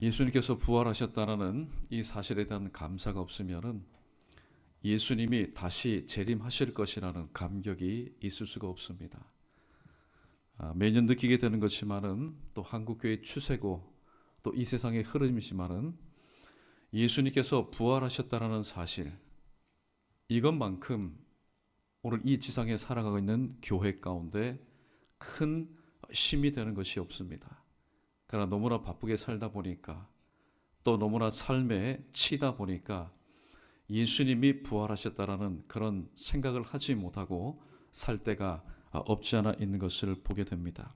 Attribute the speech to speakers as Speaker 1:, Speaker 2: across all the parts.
Speaker 1: 예수님께서 부활하셨다는 이 사실에 대한 감사가 없으면은 예수님이 다시 재림하실 것이라는 감격이 있을 수가 없습니다. 아, 매년 느끼게 되는 것이지만은 또 한국교회 추세고 또 이 세상의 흐름이지만은 예수님께서 부활하셨다라는 사실 이것만큼 오늘 이 지상에 살아가고 있는 교회 가운데 큰 힘이 되는 것이 없습니다. 그러나 너무나 바쁘게 살다 보니까 또 너무나 삶에 치다 보니까 예수님이 부활하셨다라는 그런 생각을 하지 못하고 살 때가 없지 않아 있는 것을 보게 됩니다.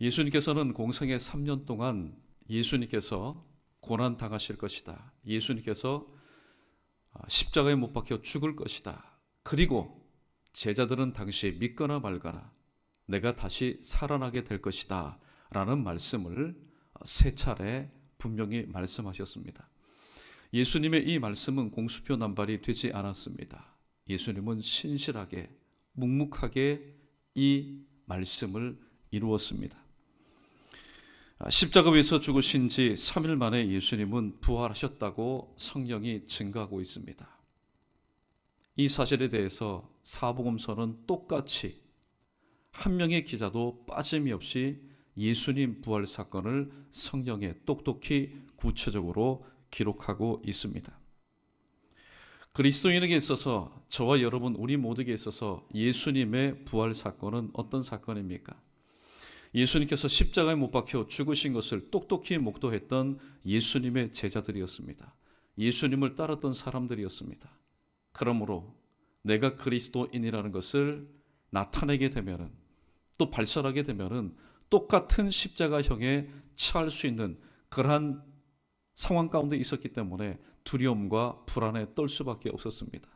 Speaker 1: 예수님께서는 공생의 3년 동안 예수님께서 고난 당하실 것이다. 예수님께서 십자가에 못 박혀 죽을 것이다. 그리고 제자들은 당시에 믿거나 말거나 내가 다시 살아나게 될 것이다. 라는 말씀을 세 차례 분명히 말씀하셨습니다. 예수님의 이 말씀은 공수표 남발이 되지 않았습니다. 예수님은 신실하게 묵묵하게 이 말씀을 이루었습니다. 십자가 위에서 죽으신 지 3일 만에 예수님은 부활하셨다고 성령이 증거하고 있습니다. 이 사실에 대해서 사복음서는 똑같이 한 명의 기자도 빠짐이 없이 예수님 부활 사건을 성경에 똑똑히 구체적으로 기록하고 있습니다. 그리스도인에게 있어서 저와 여러분 우리 모두에게 있어서 예수님의 부활 사건은 어떤 사건입니까? 예수님께서 십자가에 못 박혀 죽으신 것을 똑똑히 목도했던 예수님의 제자들이었습니다. 예수님을 따랐던 사람들이었습니다. 그러므로 내가 그리스도인이라는 것을 나타내게 되면은 또 발설하게 되면은 똑같은 십자가형에 처할 수 있는 그러한 상황 가운데 있었기 때문에 두려움과 불안에 떨 수밖에 없었습니다.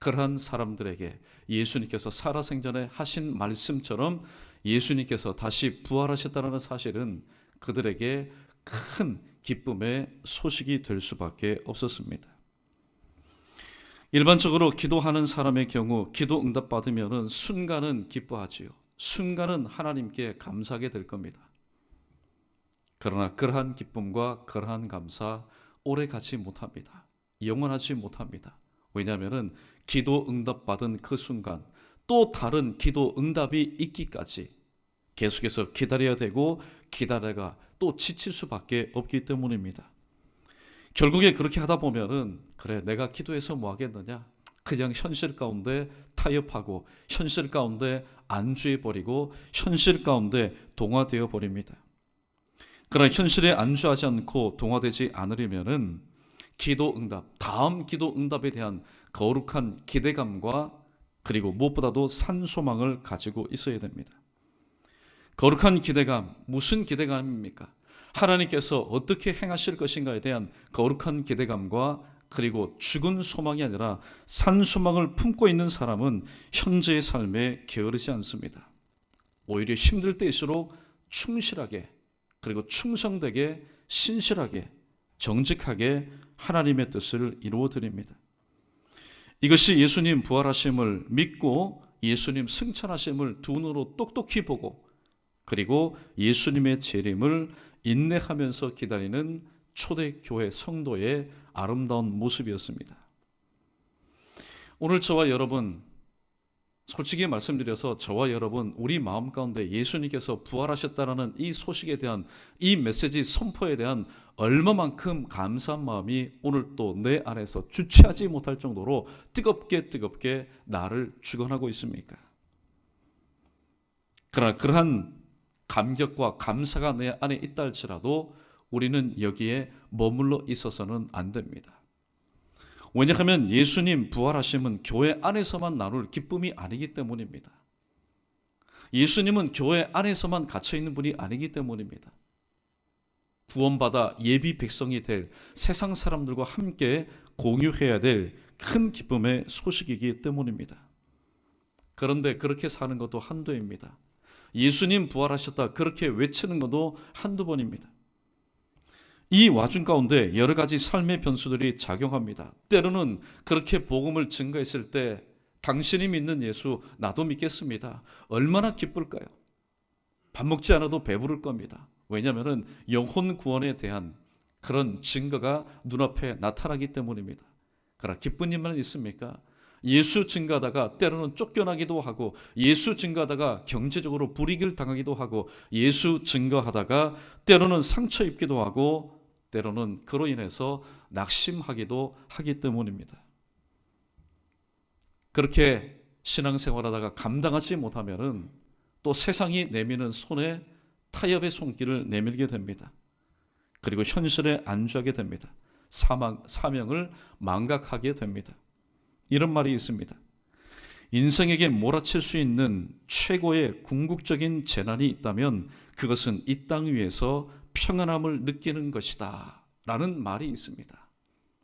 Speaker 1: 그러한 사람들에게 예수님께서 살아생전에 하신 말씀처럼 예수님께서 다시 부활하셨다는 사실은 그들에게 큰 기쁨의 소식이 될 수밖에 없었습니다. 일반적으로 기도하는 사람의 경우 기도 응답 받으면은 순간은 기뻐하지요. 순간은 하나님께 감사하게 될 겁니다. 그러나 그러한 기쁨과 그러한 감사 오래 가지 못합니다. 영원하지 못합니다. 왜냐하면은 기도 응답 받은 그 순간 또 다른 기도 응답이 있기까지 계속해서 기다려야 되고 기다려가 또 지칠 수밖에 없기 때문입니다. 결국에 그렇게 하다 보면은 그래 내가 기도해서 뭐 하겠느냐 그냥 현실 가운데 타협하고 현실 가운데 안주해 버리고 현실 가운데 동화되어 버립니다. 그러나 현실에 안주하지 않고 동화되지 않으려면은 기도 응답, 다음 기도 응답에 대한 거룩한 기대감과 그리고 무엇보다도 산 소망을 가지고 있어야 됩니다. 거룩한 기대감, 무슨 기대감입니까? 하나님께서 어떻게 행하실 것인가에 대한 거룩한 기대감과 그리고 죽은 소망이 아니라 산 소망을 품고 있는 사람은 현재의 삶에 게으르지 않습니다. 오히려 힘들 때일수록 충실하게 그리고 충성되게 신실하게 정직하게 하나님의 뜻을 이루어 드립니다. 이것이 예수님 부활하심을 믿고 예수님 승천하심을 두 눈으로 똑똑히 보고 그리고 예수님의 재림을 인내하면서 기다리는 초대교회 성도의 아름다운 모습이었습니다. 오늘 저와 여러분 솔직히 말씀드려서 저와 여러분 우리 마음 가운데 예수님께서 부활하셨다라는 이 소식에 대한 이 메시지 선포에 대한 얼마만큼 감사한 마음이 오늘 또 내 안에서 주체하지 못할 정도로 뜨겁게 뜨겁게 나를 주관하고 있습니까? 그러나 그러한 감격과 감사가 내 안에 있다 할지라도 우리는 여기에 머물러 있어서는 안 됩니다. 왜냐하면 예수님 부활하심은 교회 안에서만 나눌 기쁨이 아니기 때문입니다. 예수님은 교회 안에서만 갇혀 있는 분이 아니기 때문입니다. 구원받아 예비 백성이 될 세상 사람들과 함께 공유해야 될 큰 기쁨의 소식이기 때문입니다. 그런데 그렇게 사는 것도 한도입니다. 예수님 부활하셨다 그렇게 외치는 것도 한두 번입니다. 이 와중 가운데 여러 가지 삶의 변수들이 작용합니다. 때로는 그렇게 복음을 증거했을 때 당신이 믿는 예수 나도 믿겠습니다. 얼마나 기쁠까요? 밥 먹지 않아도 배부를 겁니다. 왜냐하면 영혼 구원에 대한 그런 증거가 눈앞에 나타나기 때문입니다. 그러나 기쁜 일만 있습니까? 예수 증가하다가 때로는 쫓겨나기도 하고 예수 증가하다가 경제적으로 불이익을 당하기도 하고 예수 증거하다가 때로는 상처 입기도 하고 때로는 그로 인해서 낙심하기도 하기 때문입니다. 그렇게 신앙생활하다가 감당하지 못하면은 또 세상이 내미는 손에 타협의 손길을 내밀게 됩니다. 그리고 현실에 안주하게 됩니다. 사망, 사명을 망각하게 됩니다. 이런 말이 있습니다. 인생에게 몰아칠 수 있는 최고의 궁극적인 재난이 있다면 그것은 이 땅 위에서 평안함을 느끼는 것이다. 라는 말이 있습니다.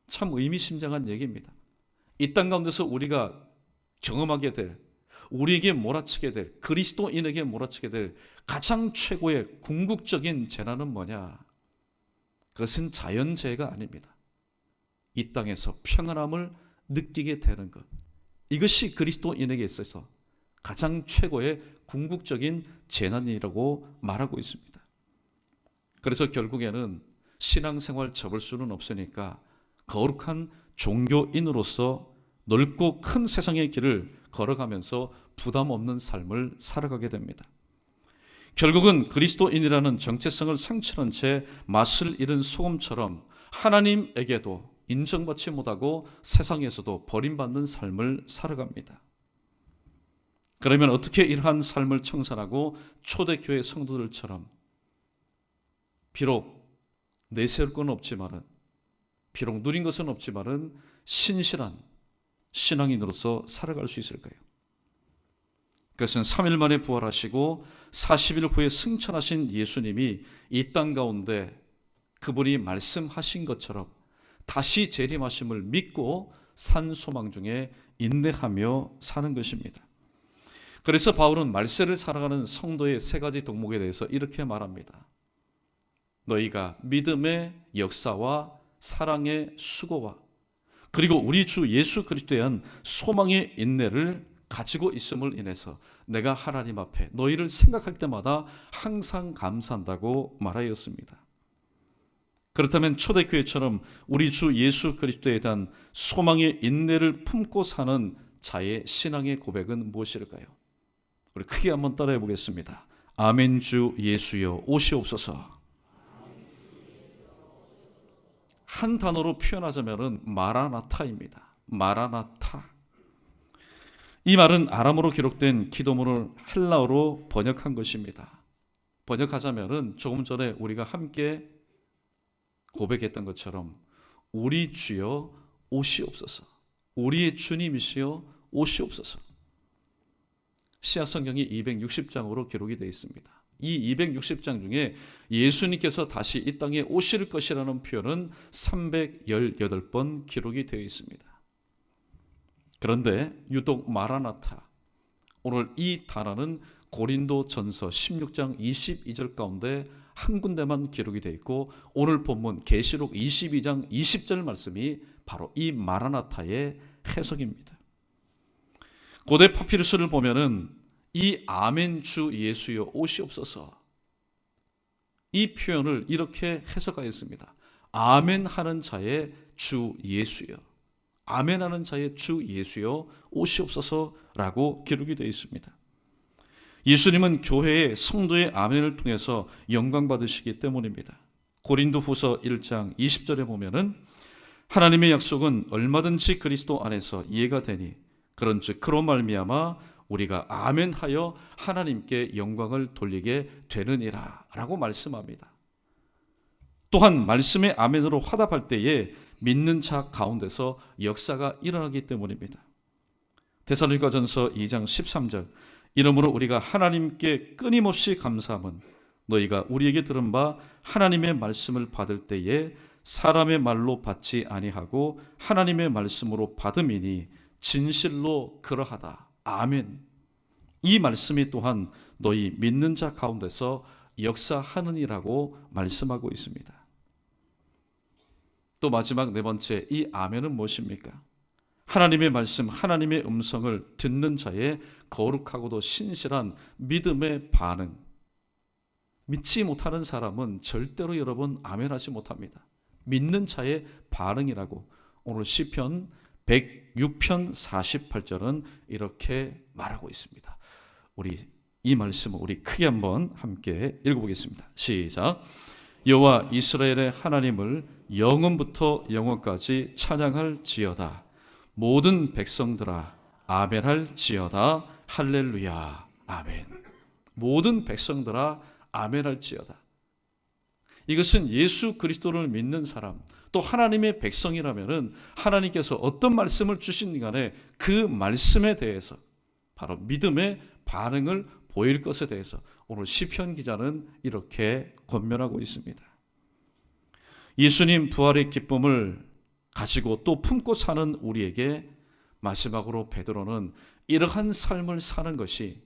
Speaker 1: 참 의미심장한 얘기입니다. 이 땅 가운데서 우리가 경험하게 될, 우리에게 몰아치게 될, 그리스도인에게 몰아치게 될 가장 최고의 궁극적인 재난은 뭐냐? 그것은 자연재해가 아닙니다. 이 땅에서 평안함을 느끼게 되는 것. 이것이 그리스도인에게 있어서 가장 최고의 궁극적인 재난이라고 말하고 있습니다. 그래서 결국에는 신앙생활 접을 수는 없으니까 거룩한 종교인으로서 넓고 큰 세상의 길을 걸어가면서 부담 없는 삶을 살아가게 됩니다. 결국은 그리스도인이라는 정체성을 상실한 채 맛을 잃은 소금처럼 하나님에게도 인정받지 못하고 세상에서도 버림받는 삶을 살아갑니다. 그러면 어떻게 이러한 삶을 청산하고 초대교회 성도들처럼 비록 내세울 건 없지만은 비록 누린 것은 없지만은 신실한 신앙인으로서 살아갈 수 있을까요? 그것은 3일 만에 부활하시고 40일 후에 승천하신 예수님이 이 땅 가운데 그분이 말씀하신 것처럼 다시 재림하심을 믿고 산 소망 중에 인내하며 사는 것입니다. 그래서 바울은 말세를 살아가는 성도의 세 가지 덕목에 대해서 이렇게 말합니다. 너희가 믿음의 역사와 사랑의 수고와 그리고 우리 주 예수 그리스도에 대한 소망의 인내를 가지고 있음을 인해서 내가 하나님 앞에 너희를 생각할 때마다 항상 감사한다고 말하였습니다. 그렇다면 초대교회처럼 우리 주 예수 그리스도에 대한 소망의 인내를 품고 사는 자의 신앙의 고백은 무엇일까요? 우리 크게 한번 따라해 보겠습니다. 아멘 주 예수여 오시옵소서. 한 단어로 표현하자면은 마라나타입니다. 마라나타. 이 말은 아람어로 기록된 기도문을 헬라어로 번역한 것입니다. 번역하자면은 조금 전에 우리가 함께 고백했던 것처럼 우리 주여 오시옵소서. 우리의 주님이시여 오시옵소서. 시약 성경이 260장으로 기록이 되어 있습니다. 이 260장 중에 예수님께서 다시 이 땅에 오실 것이라는 표현은 318번 기록이 되어 있습니다. 그런데 유독 마라나타 오늘 이 단어는 고린도 전서 16장 22절 가운데 한 군데만 기록이 되어 있고 오늘 본문 계시록 22장 20절 말씀이 바로 이 마라나타의 해석입니다. 고대 파피루스를 보면은 이 아멘 주 예수여 오시옵소서 이 표현을 이렇게 해석하였습니다. 아멘 하는 자의 주 예수여. 아멘 하는 자의 주 예수여 오시옵소서라고 기록이 되어 있습니다. 예수님은 교회의 성도의 아멘을 통해서 영광 받으시기 때문입니다. 고린도 후서 1장 20절에 보면은 하나님의 약속은 얼마든지 그리스도 안에서 이해가 되니 그런즉 그로 말미암아 우리가 아멘하여 하나님께 영광을 돌리게 되느니라 라고 말씀합니다. 또한 말씀의 아멘으로 화답할 때에 믿는 자 가운데서 역사가 일어나기 때문입니다. 데살로니가 전서 2장 13절 이러므로 우리가 하나님께 끊임없이 감사함은 너희가 우리에게 들은 바 하나님의 말씀을 받을 때에 사람의 말로 받지 아니하고 하나님의 말씀으로 받음이니 진실로 그러하다. 아멘. 이 말씀이 또한 너희 믿는 자 가운데서 역사하느니라고 말씀하고 있습니다. 또 마지막 네 번째 이 아멘은 무엇입니까? 하나님의 말씀, 하나님의 음성을 듣는 자의 거룩하고도 신실한 믿음의 반응. 믿지 못하는 사람은 절대로 여러분 아멘하지 못합니다. 믿는 자의 반응이라고 오늘 시편 106편 48절은 이렇게 말하고 있습니다. 우리 이 말씀을 우리 크게 한번 함께 읽어보겠습니다. 시작. 여호와 이스라엘의 하나님을 영원부터 영원까지 찬양할지어다. 모든 백성들아 아멘할지어다. 할렐루야. 아멘. 모든 백성들아 아멘할지어다. 이것은 예수 그리스도를 믿는 사람, 또 하나님의 백성이라면은 하나님께서 어떤 말씀을 주신 간에 그 말씀에 대해서 바로 믿음의 반응을 보일 것에 대해서 오늘 시편 기자는 이렇게 권면하고 있습니다. 예수님 부활의 기쁨을 가지고 또 품고 사는 우리에게 마지막으로 베드로는 이러한 삶을 사는 것이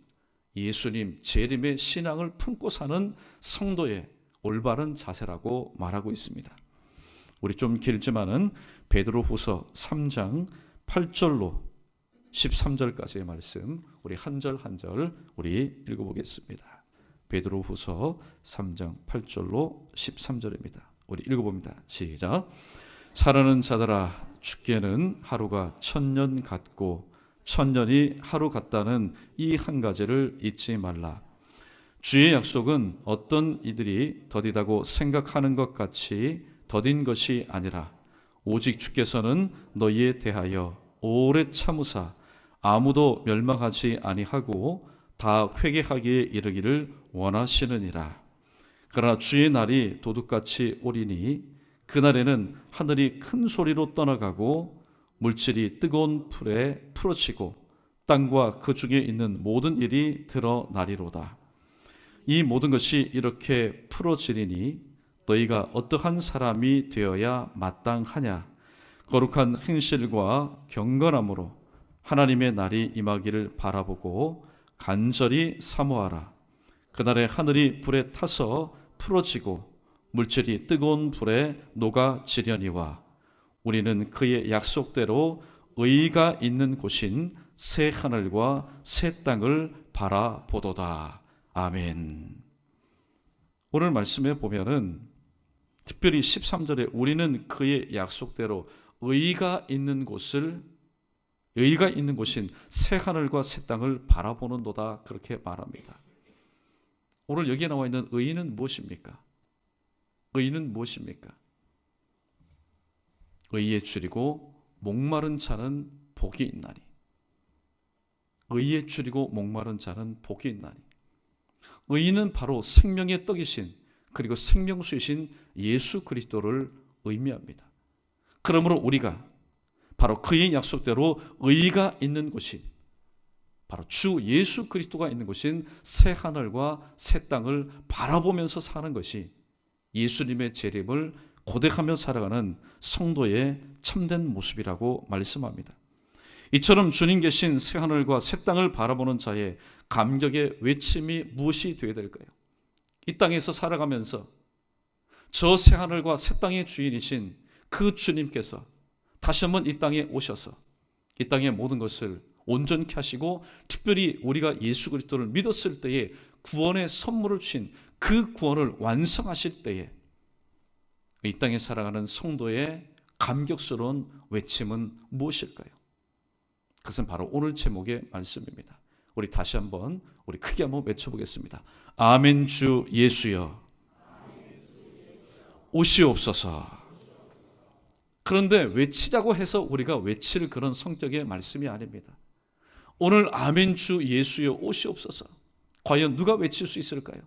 Speaker 1: 예수님 재림의 신앙을 품고 사는 성도의 올바른 자세라고 말하고 있습니다. 우리 좀 길지만은 베드로후서 3장 8절로 13절까지의 말씀 우리 한 절 한 절 우리 읽어보겠습니다. 베드로후서 3장 8절로 13절입니다. 우리 읽어봅니다. 시작. 살아는 자들아 죽게는 하루가 천년 같고 천년이 하루 같다는 이 한 가지를 잊지 말라. 주의 약속은 어떤 이들이 더디다고 생각하는 것 같이 더딘 것이 아니라 오직 주께서는 너희에 대하여 오래 참으사 아무도 멸망하지 아니하고 다 회개하기에 이르기를 원하시느니라. 그러나 주의 날이 도둑같이 오리니 그날에는 하늘이 큰 소리로 떠나가고 물질이 뜨거운 풀에 풀어지고 땅과 그 중에 있는 모든 일이 드러나리로다. 이 모든 것이 이렇게 풀어지리니 너희가 어떠한 사람이 되어야 마땅하냐? 거룩한 행실과 경건함으로 하나님의 날이 임하기를 바라보고 간절히 사모하라. 그날에 하늘이 불에 타서 풀어지고 물질이 뜨거운 불에 녹아 지려니와 우리는 그의 약속대로 의가 있는 곳인 새 하늘과 새 땅을 바라보도다. 아멘. 오늘 말씀에 보면은 특별히 13절에 우리는 그의 약속대로 의가 있는 곳을 의가 있는 곳인 새 하늘과 새 땅을 바라보는도다 그렇게 말합니다. 오늘 여기에 나와 있는 의는 무엇입니까? 의는 무엇입니까? 의에 줄이고 목마른 자는 복이 있나니. 의에 줄이고 목마른 자는 복이 있나니. 의는 바로 생명의 떡이신 그리고 생명수이신 예수 그리스도를 의미합니다. 그러므로 우리가 바로 그의 약속대로 의가 있는 곳이 바로 주 예수 그리스도가 있는 곳인 새 하늘과 새 땅을 바라보면서 사는 것이 예수님의 재림을 고백하며 살아가는 성도의 참된 모습이라고 말씀합니다. 이처럼 주님 계신 새 하늘과 새 땅을 바라보는 자의 감격의 외침이 무엇이 되어야 될까요? 이 땅에서 살아가면서 저 새 하늘과 새 땅의 주인이신 그 주님께서 다시 한번 이 땅에 오셔서 이 땅의 모든 것을 온전케 하시고 특별히 우리가 예수 그리스도를 믿었을 때에 구원의 선물을 주신 그 구원을 완성하실 때에 이 땅에 살아가는 성도의 감격스러운 외침은 무엇일까요? 그것은 바로 오늘 제목의 말씀입니다. 우리 다시 한번 우리 크게 한번 외쳐보겠습니다. 아멘 주 예수여 오시옵소서. 그런데 외치자고 해서 우리가 외칠 그런 성격의 말씀이 아닙니다. 오늘 아멘 주 예수여 오시옵소서. 과연 누가 외칠 수 있을까요?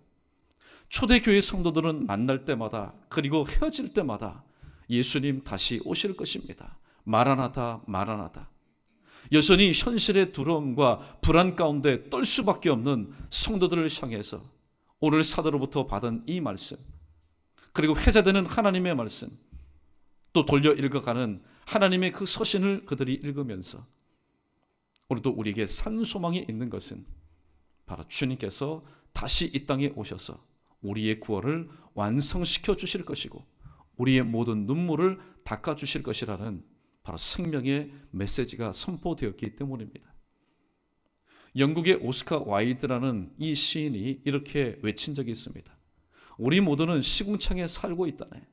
Speaker 1: 초대교회 성도들은 만날 때마다 그리고 헤어질 때마다 예수님 다시 오실 것입니다. 마라나다 마라나다. 여전히 현실의 두려움과 불안 가운데 떨 수밖에 없는 성도들을 향해서 오늘 사도로부터 받은 이 말씀 그리고 회자되는 하나님의 말씀 또 돌려 읽어가는 하나님의 그 서신을 그들이 읽으면서 오늘도 우리에게 산 소망이 있는 것은 바로 주님께서 다시 이 땅에 오셔서 우리의 구원을 완성시켜 주실 것이고 우리의 모든 눈물을 닦아 주실 것이라는 바로 생명의 메시지가 선포되었기 때문입니다. 영국의 오스카 와이드라는 이 시인이 이렇게 외친 적이 있습니다. 우리 모두는 시궁창에 살고 있다네.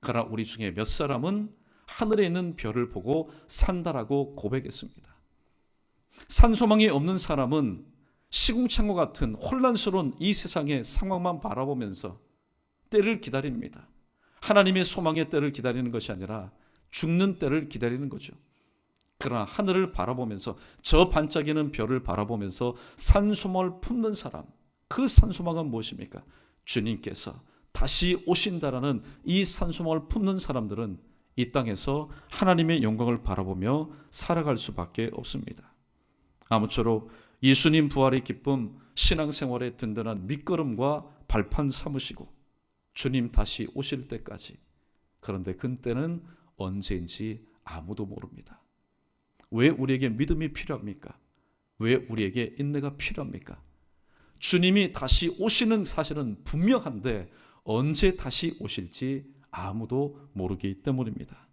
Speaker 1: 그러나 우리 중에 몇 사람은 하늘에 있는 별을 보고 산다라고 고백했습니다. 산소망이 없는 사람은 시궁창과 같은 혼란스러운 이 세상의 상황만 바라보면서 때를 기다립니다. 하나님의 소망의 때를 기다리는 것이 아니라 죽는 때를 기다리는 거죠. 그러나 하늘을 바라보면서 저 반짝이는 별을 바라보면서 산소망을 품는 사람, 그 산소망은 무엇입니까? 주님께서 다시 오신다라는 이 산소망을 품는 사람들은 이 땅에서 하나님의 영광을 바라보며 살아갈 수밖에 없습니다. 아무쪼록 예수님 부활의 기쁨, 신앙생활의 든든한 밑거름과 발판 삼으시고 주님 다시 오실 때까지 그런데 그때는 언제인지 아무도 모릅니다. 왜 우리에게 믿음이 필요합니까? 왜 우리에게 인내가 필요합니까? 주님이 다시 오시는 사실은 분명한데 언제 다시 오실지 아무도 모르기 때문입니다.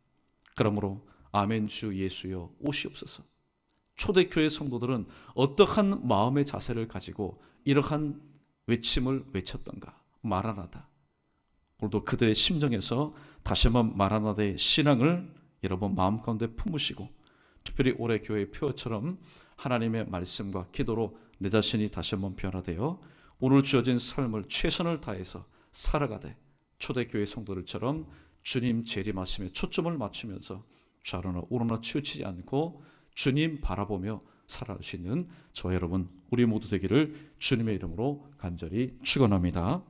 Speaker 1: 그러므로 아멘 주 예수여 오시옵소서. 초대교회 성도들은 어떠한 마음의 자세를 가지고 이러한 외침을 외쳤던가 마라나다. 오늘도 그들의 심정에서 다시 한번 마라나다의 신앙을 여러분 마음 가운데 품으시고 특별히 올해 교회 표처럼 하나님의 말씀과 기도로 내 자신이 다시 한번 변화되어 오늘 주어진 삶을 최선을 다해서 살아가되 초대교회 성도들처럼 주님 재림하심에 초점을 맞추면서 좌로나 우로나 치우치지 않고 주님 바라보며 살아갈 수 있는 저 여러분 우리 모두 되기를 주님의 이름으로 간절히 축원합니다.